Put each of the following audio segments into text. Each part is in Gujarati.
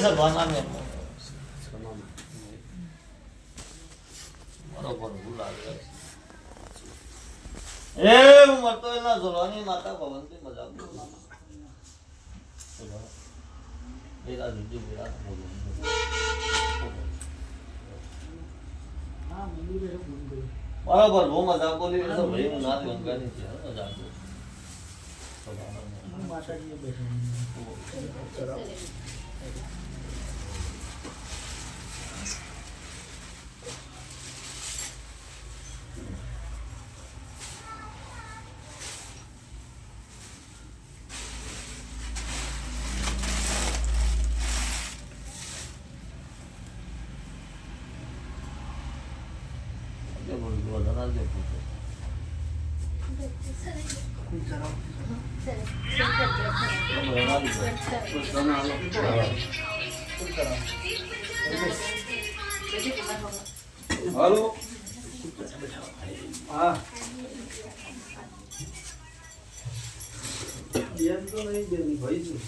સભાના મેં બરોબર ભૂલ આવી એ હું મરતો એના ઝોલાની માતા ભવનથી મજાક બોલું. બેરા દીદી બેરા બોલું. બરાબર બહુ મજાક બોલી એટલે ભાઈ હું નાથ ગંગાની છે હો, મજાક બોલું. સભાના મેં. કે બોલું, વધારે ના દે પૂછો. હાલો. હા. બેન તો નહીં, બેન ભાઈ છું.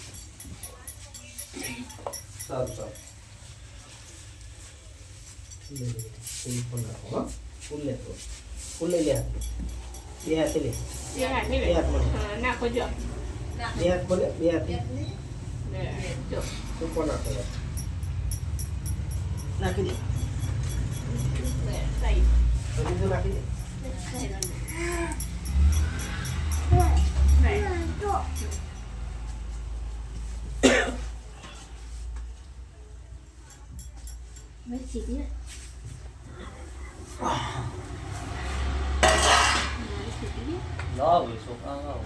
સારું સારું. ફૂલ લેતો. ફૂલ લઈ લે. બે હાથે લે બે હાથે મળે નાખો જો બે હાથ મળે બે હાથે જો શું પણ નાખો યાર. નાખી દે. લે, સાઈડ. બધી તો નાખી દે સાઈડ. લાવ ભાઈ, છોકરા લાવ.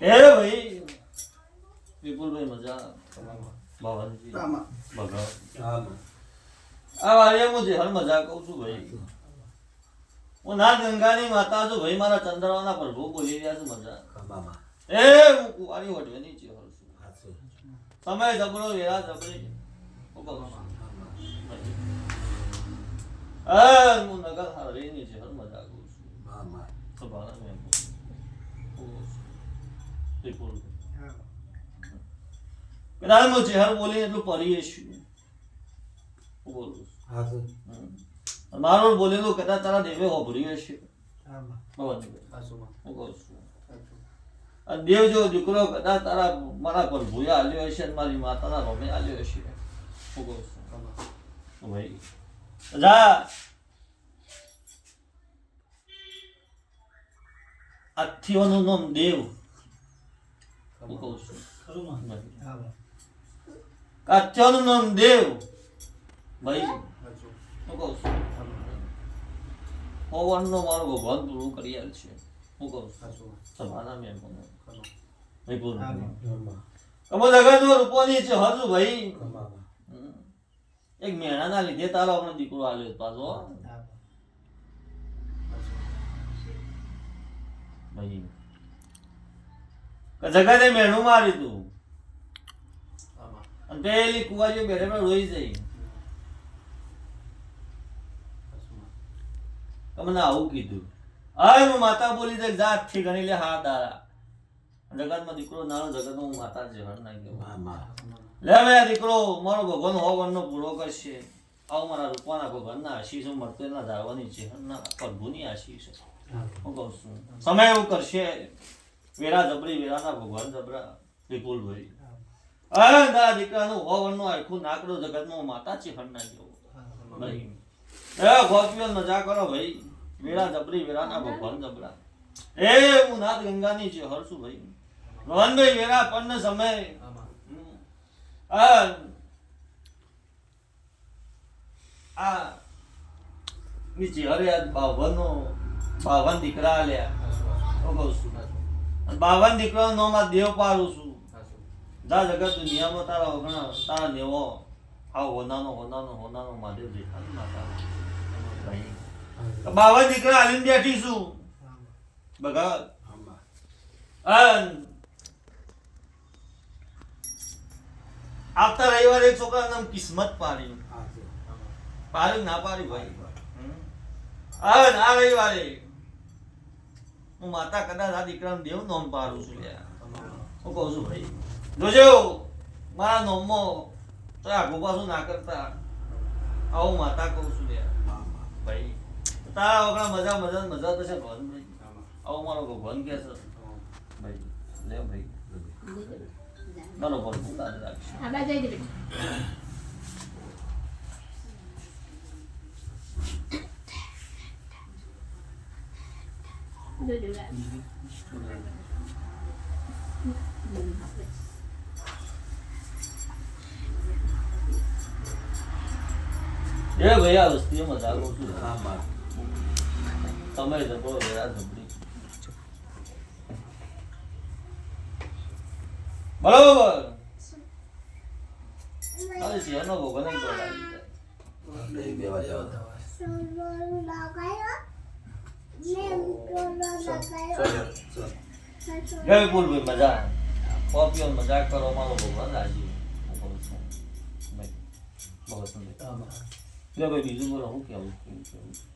એ ભાઈ વિપુલભાઈ મજા ભવનજી આમાં ભગવાન હા આ વાળીએ હું જેહર મજા કહું છું ભાઈ. હું ના ગંગાની માતા છું ભાઈ મારા ચંદ્રવાના પ્રભુ બોલી રહ્યા છે મજા એ હું કુંવારી ચેહર છું. હાથે સમય જબરો વેરા જબરી. હું નગર હારી નહીં નગર મજા કહું છું. સભાના મેં કદાચ હું. ચેહર એટલું પરીએ છું બોલું છું હાથે હમ. મારો બોલેલું કદાચ તારા દેવે હોભર્યું હશે આમાં ભગવાન હાસુમાં હું કહું છું અને દેવ જો દીકરો કદાચ તારા મારા પર ભૂયા આલ્યો હશે અને મારી માતાના રોમે આલ્યો હશે હું કહું છું તો ભાઈ જા આથીઓનું નામ દેવ હું કહું છું આમાં કાથ્યાનું નામ દેવ ભાઈ હું કહું છું પવનનો મારો ભગવાન પૂરું કરી છે હું કહું છું સભાના મેં ભાઈ પૂરું કમો જગતનો રૂપોની છે હજુ ભાઈ એક મેણાના લીધે તારો આપણો દીકરો આવ્યો પાછો ભાઈ કે જગતે મેણું માર્યું તું અને પેલી કુવારીઓ બેઠે બેઠે રોઈ જઈ તમને આવું કીધું. હવે હું માતા બોલી દે જાતથી ગણી લે હા દારા જગતમાં દીકરો નાનો જગતમાં હું માતા છે હર ના લે હવે દીકરો મારો ભગવાન હો વનનો પૂરો કરશે. આવું મારા રૂપાના ભગવાનના આશીષ એના ધારવાની છે ના પ્રભુની આશીષો. હું કહું છું. સમય એવું કરશે. વેરા જબરી વેરાના ભગવાન જબરા વિપુલભાઈ. અરે દીકરા દીકરાનું હો નું આખું નાકડો જગતમાં માતા છે હર ના ગયો ભાઈ એ ગોપીઓ મજા કરો ભાઈ. વેરા જબરી વેરાના ભગવાન જબરા. એ હું નાથ ગંગાની છે હરશું ભાઈ. રોહનભાઈ વેરા પણ સમય. આ આ નીચે હરે આજ બાવન દીકરા આલ્યા. કહું છું. બાવન દીકરા નો માં દેવ પાડું છું. જા જગત દુનિયામાં તારા વગણા તારા નેવો. આ હોનાનો હોનાનો હોનાનો મહાદેવ દેખાય માતા ભાઈ દીકરા આલીને બેઠી છું ભગત આવતા રવિવારે એક છોકરાનું નામ કિસ્મત પાડી. પાડી ના પાડી ભાઈ? અન, આ રવિવારે હું માતા કદાચ આ દીકરાનું દેવ નોમ પાડું છું હું કહું છું ભાઈ, જોજો, મારા નોમો તો આગો પાછું ના કરતા. આવું માતા કહું છું. ભાઈ તારા વગર મજા મજા મજા તો છે ભગવાન ભાઈ હા, હા. આવું મારો ભગવાન કે છે ભાઈ લે ભાઈ બરોબર હું તારે રાખીશ આ બાજુ આવી જજો બેટા. જોજો લા. એ ભાઈ આ વસ્તી મજા કરું છું હા, હા. તમે જબરો વેરા જબડી. બરોબર. અરે શેનો ભગવાન એક દોડ બે. ચાલો, ચાલો. જય બોલ ભાઈ મજા કોપીઓ મજા કરો મારો ભગવાન રાજી બહુ હા, હા. ભાઈ બીજું બોલો હું કેવું? કેવું કેવું?